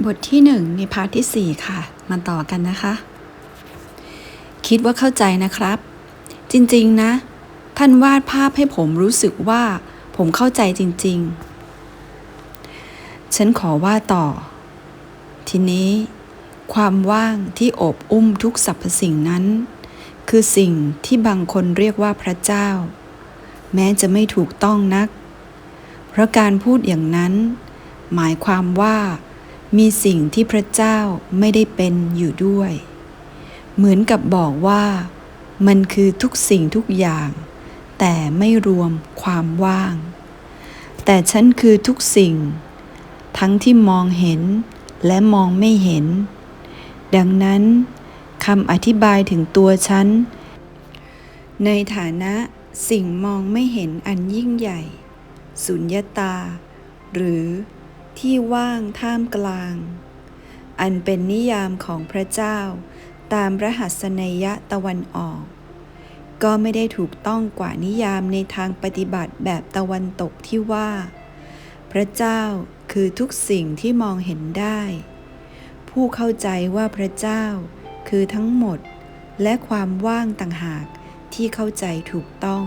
บทที่หนึ่งในพาร์ทที่สี่ค่ะ มาต่อกันนะคะ คิดว่าเข้าใจนะครับ จริงๆนะ ท่านวาดภาพให้ผมรู้สึกว่า ผมเข้าใจจริง ๆ ฉันขอว่าต่อ ทีนี้ ความว่างที่โอบอุ้มทุกสรรพสิ่งนั้น คือสิ่งที่บางคนเรียกว่าพระเจ้า แม้จะไม่ถูกต้องนัก เพราะการพูดอย่างนั้น หมายความว่า มีสิ่งที่พระเจ้าไม่ได้เป็นอยู่ด้วย เหมือนกับบอกว่ามันคือทุกสิ่งทุกอย่าง แต่ไม่รวมความว่าง แต่ฉันคือทุกสิ่ง ทั้งที่มองเห็นและมองไม่เห็น ดังนั้นคำอธิบายถึงตัวฉัน ในฐานะสิ่งมองไม่เห็นอันยิ่งใหญ่ สุญญตา หรือ ที่ว่างท่ามกลาง อันเป็นนิยามของพระเจ้า ตามรหัสนัยตะวันออก ก็ไม่ได้ถูกต้องกว่านิยามในทางปฏิบัติแบบตะวันตกที่ว่า พระเจ้าคือทุกสิ่งที่มองเห็นได้ ผู้เข้าใจว่าพระเจ้าคือทั้งหมดและความว่างต่างหากที่เข้าใจถูกต้อง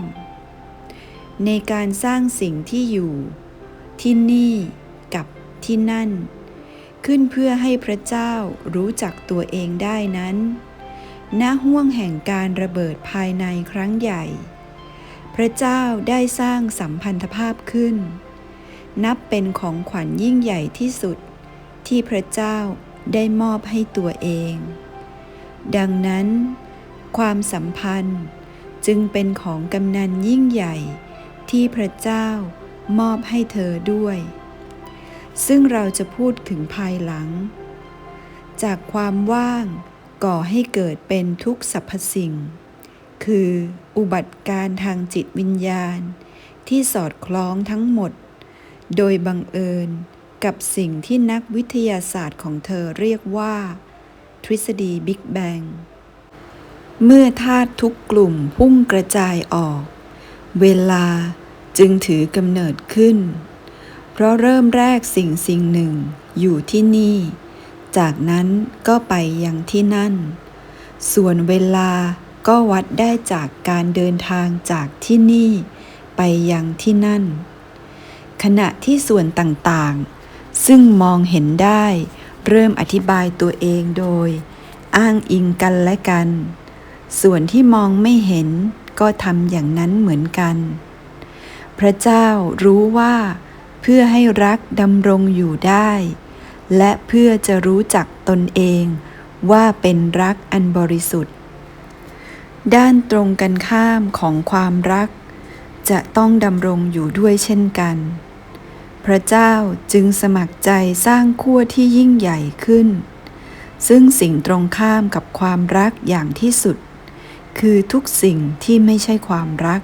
ในการสร้างสิ่งที่อยู่ ที่นี่ ที่นั่น ขึ้นเพื่อให้พระเจ้ารู้จักตัวเองได้นั้นณห่วงแห่งการระเบิดภายในครั้งใหญ่ พระเจ้าได้สร้างสัมพันธภาพขึ้น นับเป็นของขวัญยิ่งใหญ่ที่สุด ที่พระเจ้าได้มอบให้ตัวเอง ดังนั้น ความสัมพันธ์จึงเป็นของกำนันยิ่งใหญ่ ที่พระเจ้ามอบให้เธอด้วย ซึ่งเราจะพูดถึงภายหลัง จากความว่างก่อให้เกิดเป็นทุกสรรพสิ่ง คืออุบัติการทางจิตวิญญาณ ที่สอดคล้องทั้งหมด โดยบังเอิญกับสิ่งที่นักวิทยาศาสตร์ของเธอเรียกว่า ทฤษฎีบิ๊กแบงเมื่อธาตุทุกกลุ่มพุ่งกระจายออก เวลาจึงถือกำเนิดขึ้น เพราะเริ่มแรกสิ่งสิ่งหนึ่งอยู่ที่นี่ จากนั้นก็ไปยังที่นั่น ส่วนเวลาก็วัดได้จากการเดินทางจากที่นี่ ไปยังที่นั่น ขณะที่ส่วนต่างๆ ซึ่งมองเห็นได้ เริ่มอธิบายตัวเองโดย อ้างอิงกันและกัน ส่วนที่มองไม่เห็นก็ทำอย่างนั้นเหมือนกัน พระเจ้ารู้ว่า พื่อให้รักดำรงอยู่ได้ และเพื่อจะรู้จักตนเองว่าเป็นรักอันบริสุทธิ์ ด้านตรงกันข้ามของความรัก จะต้องดำรงอยู่ด้วยเช่นกัน พระเจ้าจึงสมัครใจสร้างขั้วที่ยิ่งใหญ่ขึ้น ซึ่งสิ่งตรงข้ามกับความรักอย่างที่สุด คือทุกสิ่งที่ไม่ใช่ความรัก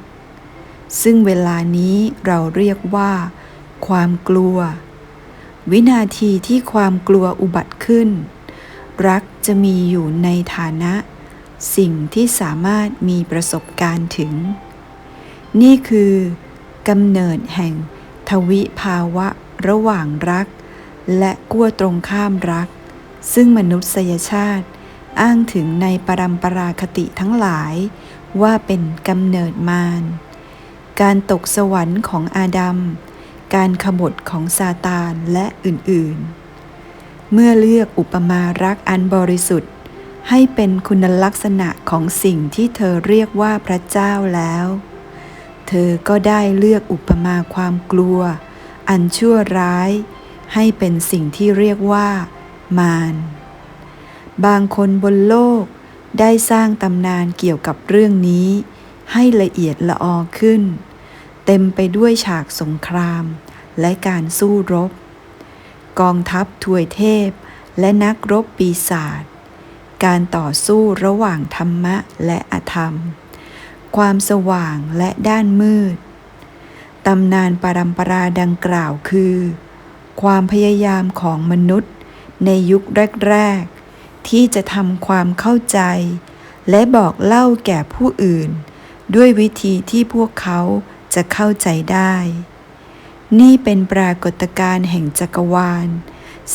ซึ่งเวลานี้เราเรียกว่า ความกลัว วินาทีที่ความกลัวอุบัติขึ้น รักจะมีอยู่ในฐานะ สิ่งที่สามารถมีประสบการณ์ถึง นี่คือกำเนิดแห่งทวิภาวะระหว่างรัก และกั้วตรงข้ามรัก ซึ่งมนุษยชาติอ้างถึงในปรัมปราคติทั้งหลายว่าเป็นกำเนิดมาร การตกสวรรค์ของอาดัม การขบฏของซาตานและอื่นๆ เมื่อเลือกอุปมารักอันบริสุทธิ์ ให้เป็นคุณลักษณะของสิ่งที่เธอเรียกว่าพระเจ้าแล้ว เธอก็ได้เลือกอุปมาความกลัว อันชั่วร้าย ให้เป็นสิ่งที่เรียกว่า มารบางคนบนโลกได้สร้างตำนานเกี่ยวกับเรื่องนี้ ให้ละเอียดละออขึ้น เต็มไปด้วยฉากสงคราม และการสู้รบ กองทัพถวยเทพ และนักรบปีศาจการต่อสู้ระหว่างธรรมะและอธรรม ความสว่างและด้านมืด ตำนานปรัมปราดังกล่าวคือ ความพยายามของมนุษย์ในยุคแรก ๆ ที่จะทำความเข้าใจ และบอกเล่าแก่ผู้อื่น ด้วยวิธีที่พวกเขา จะเข้าใจได้ นี่เป็นปรากฏการณ์แห่งจักรวาล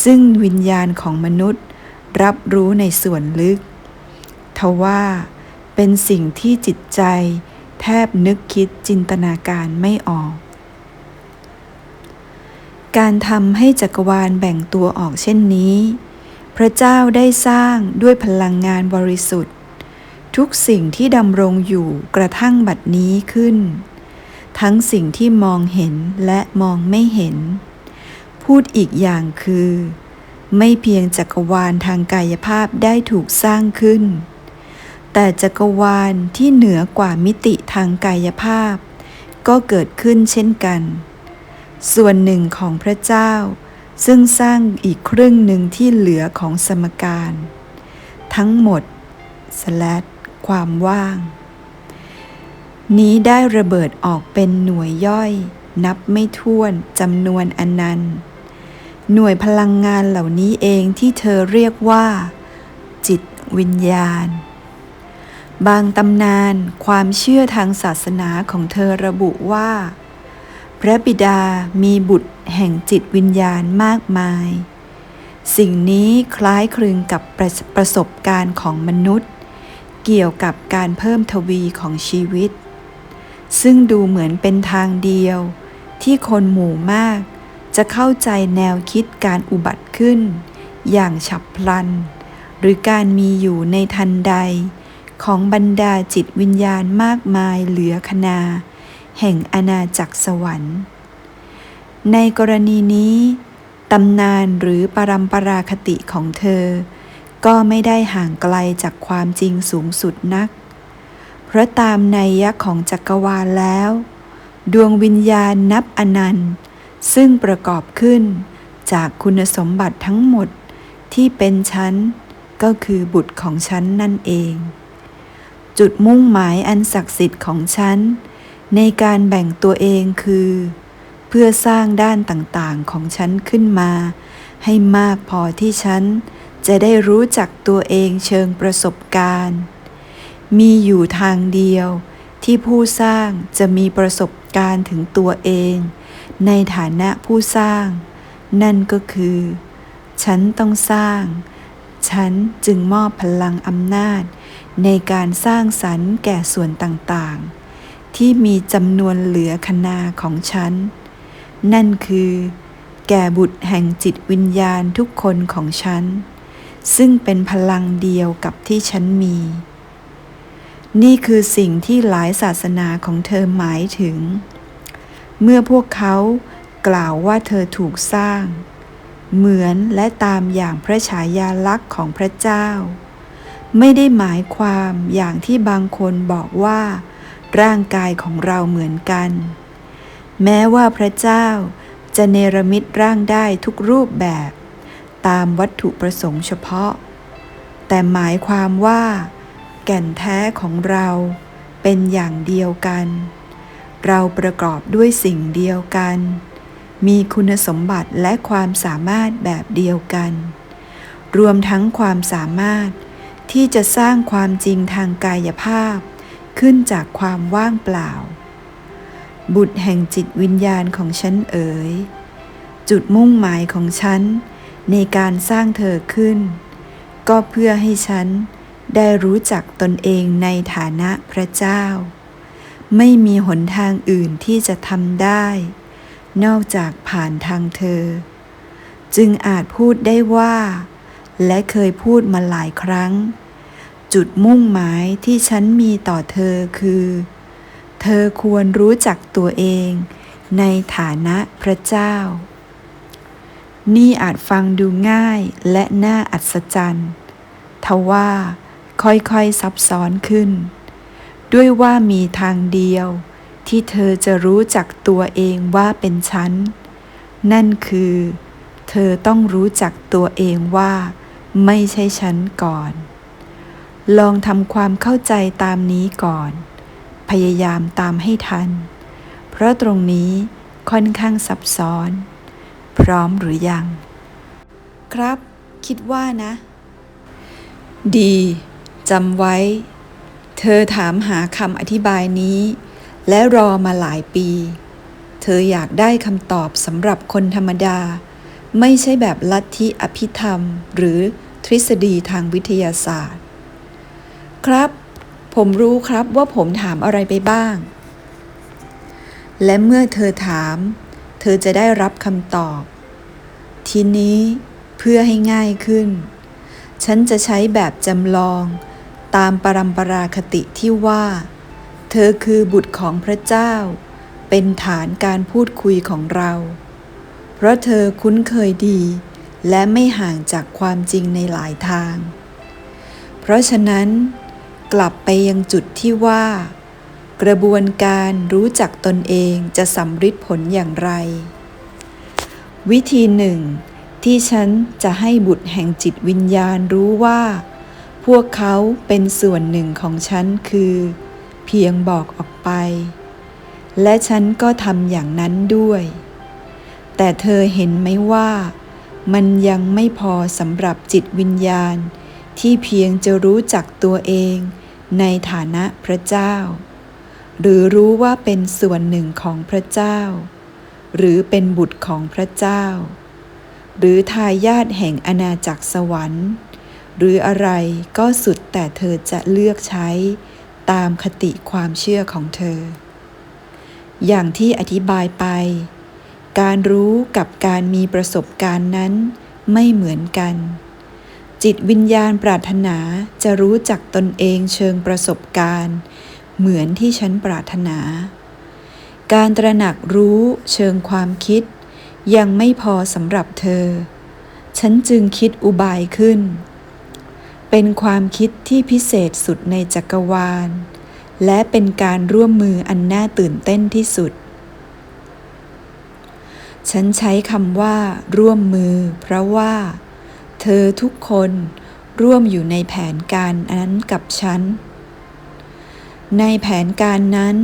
ซึ่งวิญญาณของมนุษย์รับรู้ในส่วนลึก ทว่าเป็นสิ่งที่จิตใจแทบนึกคิดจินตนาการไม่ออก การทำให้จักรวาลแบ่งตัวออกเช่นนี้ พระเจ้าได้สร้างด้วยพลังงานบริสุทธิ์ ทุกสิ่งที่ดำรงอยู่กระทั่งบัดนี้ขึ้น ทั้งสิ่งที่มองเห็นและมองไม่เห็น พูดอีกอย่างคือ ไม่เพียงจักรวาลทางกายภาพได้ถูกสร้างขึ้น แต่จักรวาลที่เหนือกว่ามิติทางกายภาพ ก็เกิดขึ้นเช่นกัน ส่วนหนึ่งของพระเจ้า ซึ่งสร้างอีกครึ่งหนึ่งที่เหลือของสมการ ทั้งหมดสลดความว่าง นี้ได้ระเบิดออกเป็นหน่วยย่อย นับไม่ถ้วนจำนวนอนันต์ หน่วยพลังงานเหล่านี้เองที่เธอเรียกว่า จิตวิญญาณ บางตำนานความเชื่อทางศาสนาของเธอระบุว่า พระบิดามีบุตรแห่งจิตวิญญาณมากมาย สิ่งนี้คล้ายคลึงกับประประสบการณ์ของมนุษย์ เกี่ยวกับการเพิ่มทวีของชีวิต ซึ่งดูเหมือนเป็นทางเดียว ที่คนหมู่มาก จะเข้าใจแนวคิดการอุบัติขึ้น อย่างฉับพลัน หรือการมีอยู่ในทันใด ของบรรดาจิตวิญญาณมากมายเหลือคนาแห่งอาณาจักรสวรรค์ ในกรณีนี้ตำนานหรือปรัมปราคติของเธอ ก็ไม่ได้ห่างไกลจากความจริงสูงสุดนัก เพราะตามในยักษ์ของจักรวาลแล้ว ดวงวิญญาณนับอนันต์ ซึ่งประกอบขึ้นจากคุณสมบัติทั้งหมดที่เป็นฉันก็คือบุตรของฉันนั่นเอง จุดมุ่งหมายอันศักดิ์สิทธิ์ของฉัน ในการแบ่งตัวเองคือ เพื่อสร้างด้านต่างๆของฉันขึ้นมา ให้มากพอที่ฉันจะได้รู้จักตัวเองเชิงประสบการณ์ มีอยู่ทางเดียวที่ผู้สร้างจะมีประสบการณ์ถึงตัวเอง ในฐานะผู้สร้าง นั่นก็คือ ฉันต้องสร้าง ฉันจึงมอบพลังอำนาจ ในการสร้างสรรค์แก่ส่วนต่างๆ ที่มีจำนวนเหลือคนาของฉัน นั่นคือ แก่บุตรแห่งจิตวิญญาณทุกคนของฉัน ซึ่งเป็นพลังเดียวกับที่ฉันมี นี่คือสิ่งที่หลายศาสนาของเธอหมายถึง เมื่อพวกเขากล่าวว่าเธอถูกสร้าง เหมือนและตามอย่างพระฉายาลักษณ์ของพระเจ้า ไม่ได้หมายความอย่างที่บางคนบอกว่า ร่างกายของเราเหมือนกัน แม้ว่าพระเจ้าจะเนรมิตร่างได้ทุกรูปแบบ ตามวัตถุประสงค์เฉพาะ แต่หมายความว่า แก่นแท้ของเราเป็นอย่างเดียวกัน เราประกอบด้วยสิ่งเดียวกัน มีคุณสมบัติและความสามารถแบบเดียวกัน รวมทั้งความสามารถที่จะสร้างความจริงทางกายภาพ ขึ้นจากความว่างเปล่า บุตรแห่งจิตวิญญาณของฉันเอ๋ย จุดมุ่งหมายของฉันในการสร้างเธอขึ้น ก็เพื่อให้ฉัน ได้รู้จักตนเองในฐานะพระเจ้า ไม่มีหนทางอื่นที่จะทำได้ นอกจากผ่านทางเธอ จึงอาจพูดได้ว่า และเคยพูดมาหลายครั้ง จุดมุ่งหมายที่ฉันมีต่อเธอคือ เธอควรรู้จักตัวเองในฐานะพระเจ้า นี่อาจฟังดูง่ายและน่าอัศจรรย์ทว่า ค่อยๆซับซ้อนขึ้น ด้วยว่ามีทางเดียว ที่เธอจะรู้จักตัวเองว่าเป็นฉัน นั่นคือ เธอต้องรู้จักตัวเองว่า ไม่ใช่ฉันก่อน ลองทำความเข้าใจตามนี้ก่อน พยายามตามให้ทัน เพราะตรงนี้ค่อนข้างซับซ้อน พร้อมหรือยัง ครับ คิดว่านะ ดี จำไว้ เธอถามหาคำอธิบายนี้ และรอมาหลายปี เธออยากได้คำตอบสำหรับคนธรรมดา ไม่ใช่แบบลัทธิอภิธรรม หรือทฤษฎีทางวิทยาศาสตร์ ครับ ผมรู้ครับว่าผมถามอะไรไปบ้าง และเมื่อเธอถาม เธอจะได้รับคำตอบ ทีนี้เพื่อให้ง่ายขึ้น ฉันจะใช้แบบจำลอง ตามปรัมปราคติที่ว่า เธอคือบุตรของพระเจ้า เป็นฐานการพูดคุยของเรา เพราะเธอคุ้นเคยดี และไม่ห่างจากความจริงในหลายทาง เพราะฉะนั้นกลับไปยังจุดที่ว่า กระบวนการรู้จักตนเองจะสำฤทธิ์ผลอย่างไร วิธีหนึ่งที่ฉันจะให้บุตรแห่งจิตวิญญาณรู้ว่า พวกเขาเป็นส่วนหนึ่งของฉันคือ เพียงบอกออกไป และฉันก็ทำอย่างนั้นด้วย แต่เธอเห็นไหมว่ามันยังไม่พอสำหรับจิตวิญญาณ ที่เพียงจะรู้จักตัวเองในฐานะพระเจ้า หรือรู้ว่าเป็นส่วนหนึ่งของพระเจ้า หรือเป็นบุตรของพระเจ้า หรือทายาทแห่งอาณาจักรสวรรค์ หรืออะไรก็สุดแต่เธอจะเลือกใช้ตามคติความเชื่อของเธอ อย่างที่อธิบายไป การรู้กับการมีประสบการณ์นั้นไม่เหมือนกัน จิตวิญญาณปรารถนาจะรู้จักตนเองเชิงประสบการณ์ เหมือนที่ฉันปรารถนา การตระหนักรู้เชิงความคิด ยังไม่พอสำหรับเธอ ฉันจึงคิดอุบายขึ้น เป็นความคิดที่พิเศษสุดในจักรวาล และเป็นการร่วมมืออันน่าตื่นเต้นที่สุด ฉันใช้คำว่า ร่วมมือ เพราะว่า เธอทุกคนร่วมอยู่ในแผนการนั้นกับฉัน ในแผนการนั้น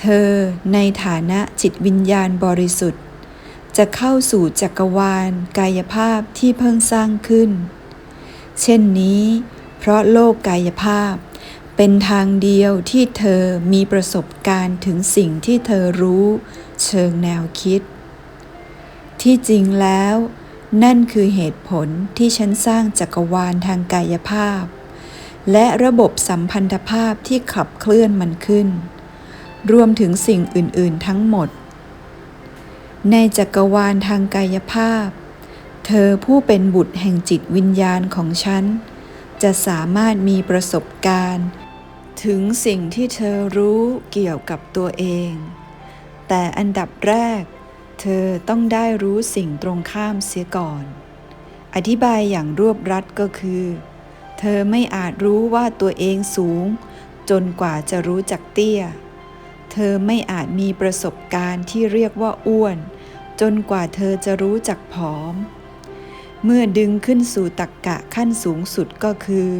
เธอในฐานะจิตวิญญาณบริสุทธิ์ จะเข้าสู่จักรวาลกายภาพที่เพิ่งสร้างขึ้น เช่นนี้ เพราะโลกกายภาพ เป็นทางเดียวที่เธอมีประสบการณ์ถึงสิ่งที่เธอรู้ เชิงแนวคิด ที่จริงแล้ว นั่นคือเหตุผลที่ฉันสร้างจักรวาลทางกายภาพ และระบบสัมพันธภาพที่ขับเคลื่อนมันขึ้น รวมถึงสิ่งอื่น ๆ ทั้งหมด ในจักรวาลทางกายภาพ เธอผู้เป็นบุตรแห่งจิตวิญญาณของฉัน จะสามารถมีประสบการณ์ ถึงสิ่งที่เธอรู้เกี่ยวกับตัวเอง แต่อันดับแรก เธอต้องได้รู้สิ่งตรงข้ามเสียก่อน อธิบายอย่างรวบรัดก็คือ เธอไม่อาจรู้ว่าตัวเองสูง จนกว่าจะรู้จักเตี้ย เธอไม่อาจมีประสบการณ์ที่เรียกว่าอ้วนจนกว่าเธอจะรู้จักผอม เมื่อดึงขึ้นสู่ตักกะขั้นสูงสุดก็คือ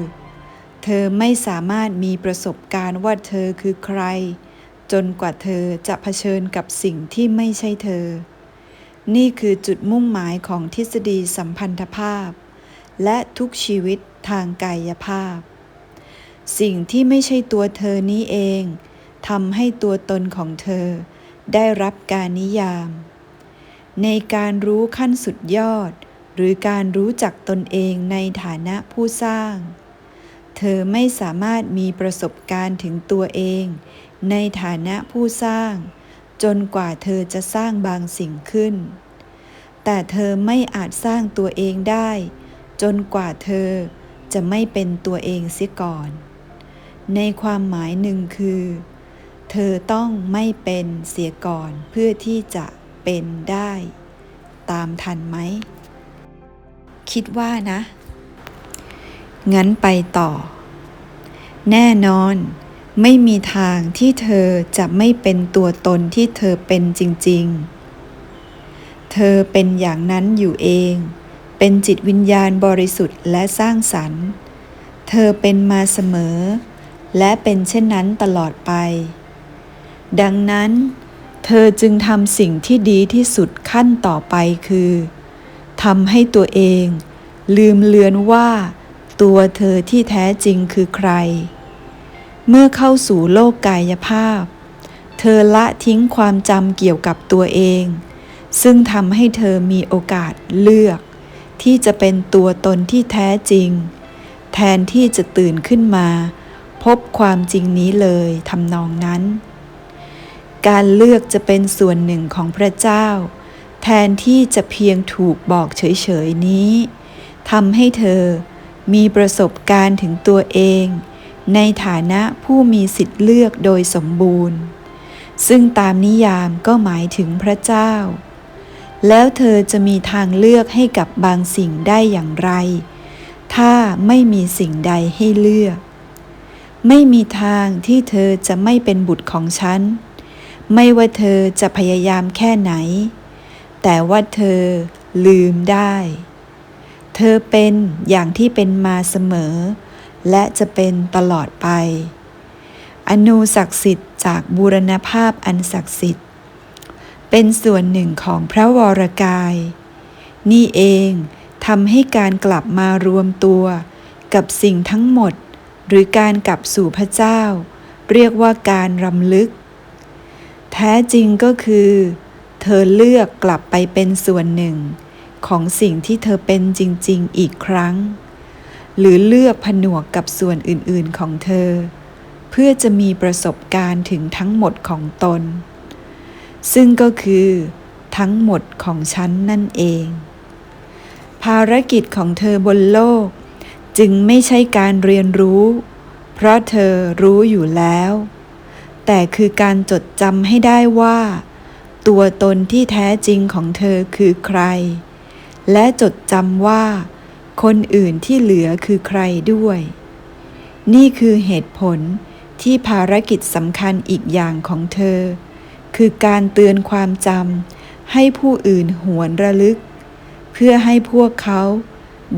เธอไม่สามารถมีประสบการณ์ว่าเธอคือใคร จนกว่าเธอจะเผชิญกับสิ่งที่ไม่ใช่เธอ นี่คือจุดมุ่งหมายของทฤษฎีสัมพันธภาพ และทุกชีวิตทางกายภาพ สิ่งที่ไม่ใช่ตัวเธอนี้เองทำให้ตัวตนของเธอ ได้รับการนิยาม ในการรู้ขั้นสุดยอด หรือการรู้จักตนเองในฐานะผู้สร้าง เธอไม่สามารถมีประสบการณ์ถึงตัวเอง ในฐานะผู้สร้าง จนกว่าเธอจะสร้างบางสิ่งขึ้น แต่เธอไม่อาจสร้างตัวเองได้ จนกว่าเธอจะไม่เป็นตัวเองเสียก่อน ในความหมายหนึ่งคือ เธอต้องไม่เป็นเสียก่อนเพื่อที่จะเป็นได้ ตามทันไหม คิดว่านะ งั้นไปต่อ แน่นอน ไม่มีทางที่เธอจะไม่เป็นตัวตนที่เธอเป็นจริง ๆ เธอเป็นอย่างนั้นอยู่เอง เป็นจิตวิญญาณบริสุทธิ์และสร้างสรรค์ เธอเป็นมาเสมอ และเป็นเช่นนั้นตลอดไป ดังนั้น เธอจึงทำสิ่งที่ดีที่สุดขั้นต่อไปคือ ทำให้ตัวเอง ลืมเลือนว่า ตัวเธอที่แท้จริงคือใคร เมื่อเข้าสู่โลกกายภาพ เธอละทิ้งความจำเกี่ยวกับตัวเอง ซึ่งทำให้เธอมีโอกาสเลือก ที่จะเป็นตัวตนที่แท้จริง แทนที่จะตื่นขึ้นมา พบความจริงนี้เลยทำนองนั้น การเลือกจะเป็นส่วนหนึ่งของพระเจ้า แทนที่จะเพียงถูกบอกเฉยๆนี้ทำให้เธอมีประสบการณ์ถึงตัวเอง ในฐานะผู้มีสิทธิ์เลือกโดยสมบูรณ์ ซึ่งตามนิยามก็หมายถึงพระเจ้า แล้วเธอจะมีทางเลือกให้กับบางสิ่งได้อย่างไร ถ้าไม่มีสิ่งใดให้เลือก ไม่มีทางที่เธอจะไม่เป็นบุตรของฉัน ไม่ว่าเธอจะพยายามแค่ไหน แต่ว่าเธอลืมได้ เธอเป็นอย่างที่เป็นมาเสมอ และจะเป็นตลอดไป อนูศักดิ์สิทธิ์จากบูรณภาพอันศักดิ์สิทธิ์ เป็นส่วนหนึ่งของพระวรกาย นี่เองทำให้การกลับมารวมตัว กับสิ่งทั้งหมด หรือการกลับสู่พระเจ้า เรียกว่าการรำลึก แท้จริงก็คือ เธอเลือกกลับไปเป็นส่วนหนึ่ง ของสิ่งที่เธอเป็นจริง ๆ อีกครั้ง หรือเลือกผนวกกับส่วนอื่น ๆ ของเธอ เพื่อจะมีประสบการณ์ถึงทั้งหมดของตน ซึ่งก็คือทั้งหมดของฉันนั่นเอง ภารกิจของเธอบนโลก จึงไม่ใช่การเรียนรู้ เพราะเธอรู้อยู่แล้ว แต่คือการจดจำให้ได้ว่า ตัวตนที่แท้จริงของเธอคือใคร และจดจำว่า คนอื่นที่เหลือคือใครด้วย นี่คือเหตุผลที่ภารกิจสำคัญอีกอย่างของเธอ คือการเตือนความจำให้ผู้อื่นหวนระลึก เพื่อให้พวกเขา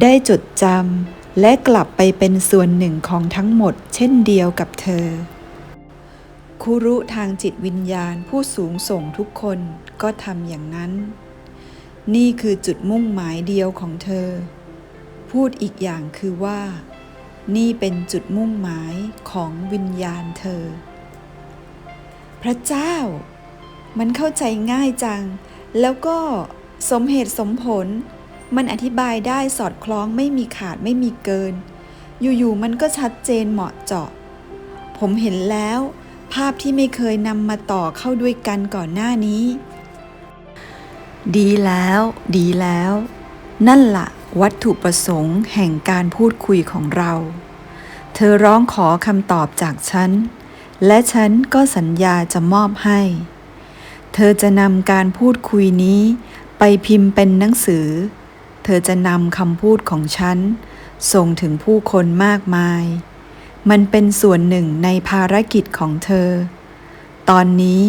ได้จดจำและกลับไปเป็นส่วนหนึ่งของทั้งหมดเช่นเดียวกับเธอ คุรุทางจิตวิญญาณผู้สูงส่งทุกคนก็ทำอย่างนั้น นี่คือจุดมุ่งหมายเดียวของเธอ พูดอีกอย่างคือว่า นี่เป็นจุดมุ่งหมายของวิญญาณเธอ พระเจ้า มันเข้าใจง่ายจัง แล้วก็สมเหตุสมผล มันอธิบายได้สอดคล้องไม่มีขาดไม่มีเกิน อยู่ๆมันก็ชัดเจนเหมาะเจาะ ผมเห็นแล้ว ภาพที่ไม่เคยนำมาต่อเข้าด้วยกันก่อนหน้านี้ ดีแล้ว ดีแล้ว นั่นละ่ะ วัตถุประสงค์แห่งการพูดคุยของเรา เธอร้องขอคำตอบจากฉัน และฉันก็สัญญาจะมอบให้ เธอจะนำการพูดคุยนี้ไปพิมพ์เป็นหนังสือ เธอจะนำคำพูดของฉัน ส่งถึงผู้คนมากมาย มันเป็นส่วนหนึ่งในภารกิจของเธอ ตอนนี้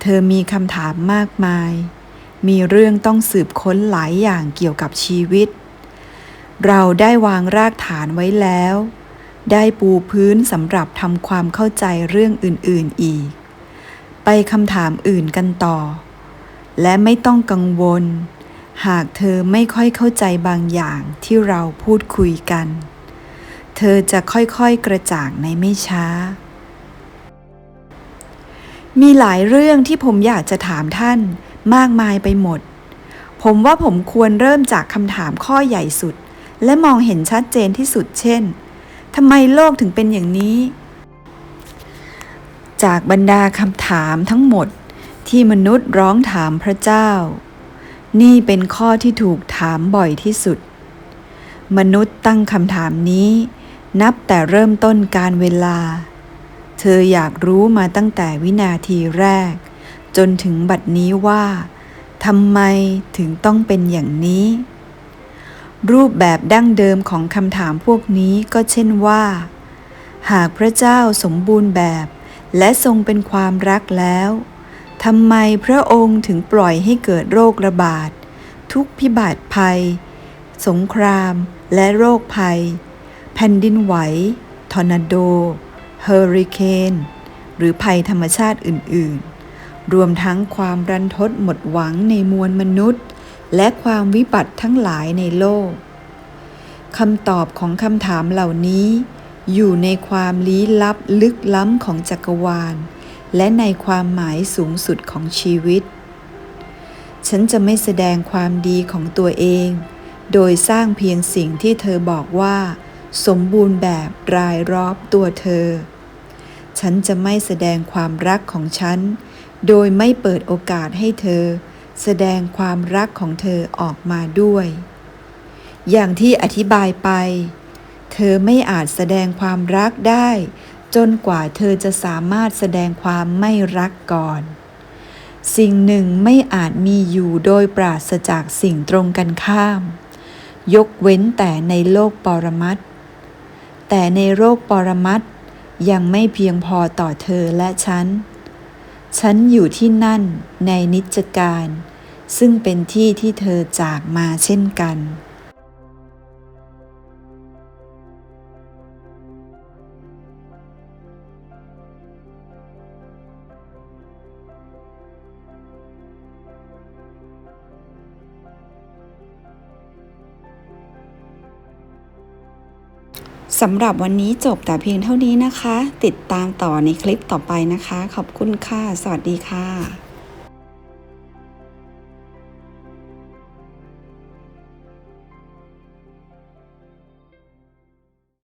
เธอมีคำถามมากมาย มีเรื่องต้องสืบค้นหลายอย่างเกี่ยวกับชีวิต เราได้วางรากฐานไว้แล้ว ได้ปูพื้นสำหรับทำความเข้าใจเรื่องอื่นๆอีก ไปคำถามอื่นกันต่อ และไม่ต้องกังวล หากเธอไม่ค่อยเข้าใจบางอย่างที่เราพูดคุยกัน เธอจะค่อยๆกระจ่างในไม่ช้า มีหลายเรื่องที่ผมอยากจะถามท่านมากมายไปหมด ผมว่าผมควรเริ่มจากคำถามข้อใหญ่สุด และมองเห็นชัดเจนที่สุดเช่นทำไมโลกถึงเป็นอย่างนี้ จากบรรดาคำถามทั้งหมดที่มนุษย์ร้องถามพระเจ้า นี่เป็นข้อที่ถูกถามบ่อยที่สุด มนุษย์ตั้งคำถามนี้ นับแต่เริ่มต้นการเวลา เธออยากรู้มาตั้งแต่วินาทีแรก จนถึงบัดนี้ว่าทำไมถึงต้องเป็นอย่างนี้ รูปแบบดั้งเดิมของคำถามพวกนี้ก็เช่นว่า หากพระเจ้าสมบูรณ์แบบ และทรงเป็นความรักแล้วทำไมพระองค์ถึงปล่อยให้เกิดโรคระบาด ทุกพิบัติภัย สงครามและโรคภัย แผ่นดินไหว ทอร์นาโด เฮอริเคน หรือภัยธรรมชาติอื่น ๆ รวมทั้งความรันทดหมดหวังในมวลมนุษย์ และความวิบัติทั้งหลายในโลก คำตอบของคำถามเหล่านี้ อยู่ในความลี้ลับลึกล้ำของจักรวาล และในความหมายสูงสุดของชีวิต ฉันจะไม่แสดงความดีของตัวเอง โดยสร้างเพียงสิ่งที่เธอบอกว่า สมบูรณ์แบบรายรอบตัวเธอ ฉันจะไม่แสดงความรักของฉัน โดยไม่เปิดโอกาสให้เธอ แสดงความรักของเธอออกมาด้วย อย่างที่อธิบายไป เธอไม่อาจแสดงความรักได้ จนกว่าเธอจะสามารถแสดงความไม่รักก่อน สิ่งหนึ่งไม่อาจมีอยู่โดยปราศจากสิ่งตรงกันข้ามยกเว้นแต่ในโลกปรมัตถ์ แต่ในโรคปรมัตถ์ยังไม่เพียงพอต่อเธอและฉัน ฉันอยู่ที่นั่นในนิจการ ซึ่งเป็นที่ที่เธอจากมาเช่นกัน สำหรับวันนี้จบแต่เพียงเท่านี้นะคะ ติดตามต่อในคลิปต่อไปนะคะ ขอบคุณค่ะ สวัสดีค่ะ